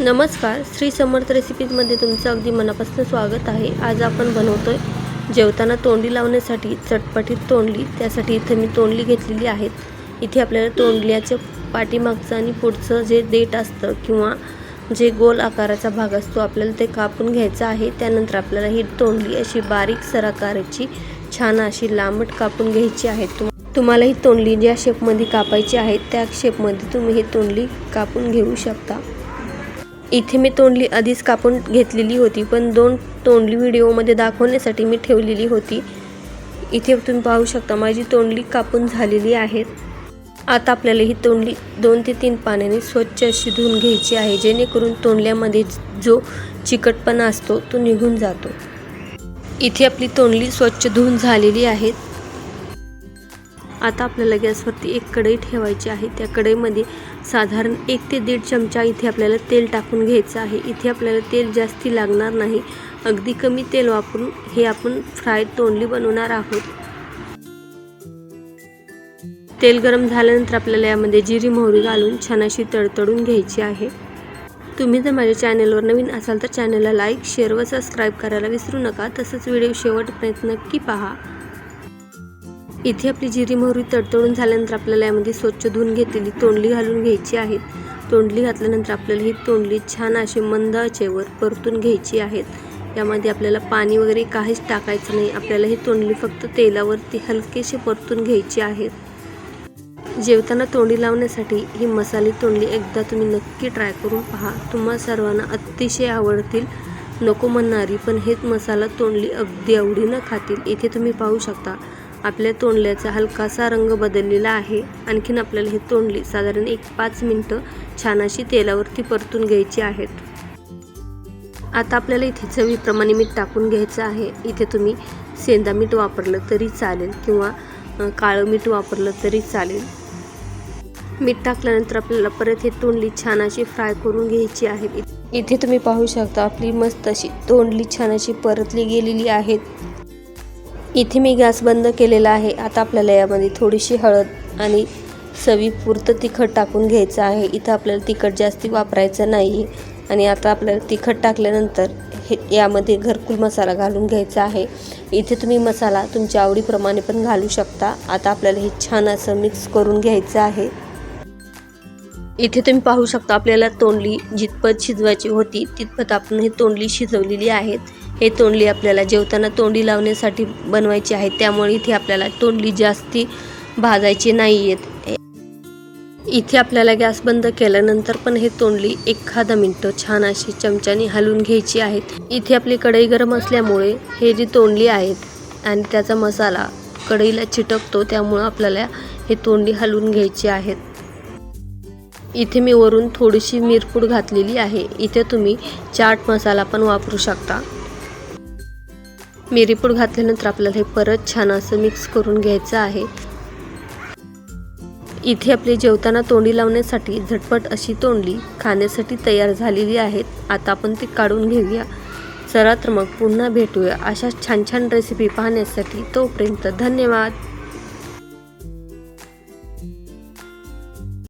नमस्कार श्री समर्थ रेसिपीजमध्ये तुमचं अगदी मनापासून स्वागत आहे. आज आपण बनवतो आहे जेवताना तोंडी लावण्यासाठी चटपटीत तोंडली त्यासाठी इथं मी तोंडली घेतलेली आहेत. इथे आपल्याला तोंडल्याच्या पाठीमागचं आणि पुढचं जे देठ असतं किंवा जे गोल आकाराचा भाग असतो आपल्याला ते कापून घ्यायचं आहे. त्यानंतर आपल्याला ही तोंडली अशी बारीक सराकाराची छान अशी लांबट कापून घ्यायची आहे. तुम तुम्हाला ही तोंडली ज्या शेपमध्ये कापायची आहे त्या शेपमध्ये तुम्ही ही तोंडली कापून घेऊ शकता. इथे मी तोंडली आधीच कापून घेतलेली होती पण दोन तोंडली व्हिडिओमध्ये दाखवण्यासाठी मी ठेवलेली होती. इथे तुम्ही पाहू शकता माझी तोंडली कापून झालेली आहेत आता आपल्याला ही तोंडली दोन ते तीन पाण्याने स्वच्छ अशी धुवून घ्यायची आहे जेणेकरून तोंडल्यामध्ये जो चिकटपणा असतो तो निघून जातो. इथे आपली तोंडली स्वच्छ धुवून झालेली आहेत आता आपल्याला गॅसवरती एक कढई ठेवायची आहे. त्या कढईमध्ये साधारण एक ते दीड चमचा इथे आपल्याला तेल टाकून घ्यायचं आहे. इथे आपल्याला तेल जास्ती लागणार नाही. अगदी कमी तेल वापरून हे आपण फ्राय तोंडली बनवणार आहोत. तेल गरम झाल्यानंतर आपल्याला यामध्ये जिरी मोहरी घालून छान अशी तडतडून घ्यायची आहे. तुम्ही जर माझ्या चॅनलवर नवीन असाल तर चॅनलला लाईक शेअर व सबस्क्राईब करायला विसरू नका. तसंच व्हिडिओ शेवटपर्यंत नक्की पहा. इथे आपली जिरी मोहरी तडतडून झाल्यानंतर आपल्याला यामध्ये स्वच्छ धुवून घेतलेली तोंडली घालून घ्यायची आहे तोंडली घातल्यानंतर आपल्याला ही तोंडली छान अशी मंद आचेवर परतून घ्यायची आहेत. यामध्ये आपल्याला पाणी वगैरे काहीच टाकायचं नाही. आपल्याला ही तोंडली फक्त तेलावरती हलकेशी परतून घ्यायची आहेत. जेवताना तोंडी लावण्यासाठी ही मसाले तोंडली एकदा तुम्ही नक्की ट्राय करून पहा. तुम्हा सर्वांना अतिशय आवडतील. नको म्हणणारी पण हेच मसाला तोंडली अगदी आवडीनं खातील. इथे तुम्ही पाहू शकता. आपल्या तोंडल्याचा हलकासा रंग बदललेला आहे. आणखीन आपल्याला हे तोंडली साधारण एक पाच मिनटं छान अशी तेलावरती परतून घ्यायची आहेत. आता आपल्याला इथे चवीप्रमाणे मीठ टाकून घ्यायचं आहे. इथे तुम्ही सेंदा मीठ वापरलं तरी चालेल किंवा काळं मीठ वापरलं तरी चालेल. मीठ टाकल्यानंतर आपल्याला परत हे तोंडली छान अशी फ्राय करून घ्यायची आहे. इथे तुम्ही पाहू शकता आपली मस्त अशी तोंडली छान अशी परतली गेलेली आहेत. इथे मी गॅस बंद केलेला आहे. आता आपल्याला यामध्ये थोडीशी हळद आणि चवीपुरतं तिखट टाकून घ्यायचं आहे. इथं आपल्याला तिखट जास्ती वापरायचं नाही. आणि आता आपल्याला तिखट टाकल्यानंतर हे यामध्ये घरकुल मसाला घालून घ्यायचा आहे. इथे तुम्ही मसाला तुमच्या आवडीप्रमाणे पण घालू शकता. आता आपल्याला हे छान असं मिक्स करून घ्यायचं आहे. इथे तुम्ही पाहू शकता आपल्याला तोंडली जितपत शिजवायची होती तितपत आपण हे तोंडली शिजवलेली आहेत. हे तोंडली आपल्याला जेवताना तोंडी लावण्यासाठी बनवायची आहे. त्यामुळे इथे आपल्याला तोंडली जास्ती भाजायची नाही आहेत इथे आपल्याला गॅस बंद केल्यानंतर पण हे तोंडली एखादा मिनटं छान अशी चमच्याने हलवून घ्यायची आहेत इथे आपली कढई गरम असल्यामुळे हे जी तोंडली आहेत आणि त्याचा मसाला कढईला चिटकतो त्यामुळं आपल्याला हे तोंडली हलवून घ्यायची आहेत. इथे मी वरून थोडीशी मिरपूड घातलेली आहे. इथे तुम्ही चाट मसाला पण वापरू शकता. मिरीपूड घातल्यानंतर आपल्याला हे परत छान असं मिक्स करून घ्यायचं आहे. इथे आपली जेवताना तोंडी लावण्यासाठी झटपट अशी तोंडली खाण्यासाठी तयार झालेली आहेत. आता आपण ती काढून घेऊया. चला तर मग पुन्हा भेटूया. अशा छान छान रेसिपी पाहण्यासाठी तोपर्यंत धन्यवाद.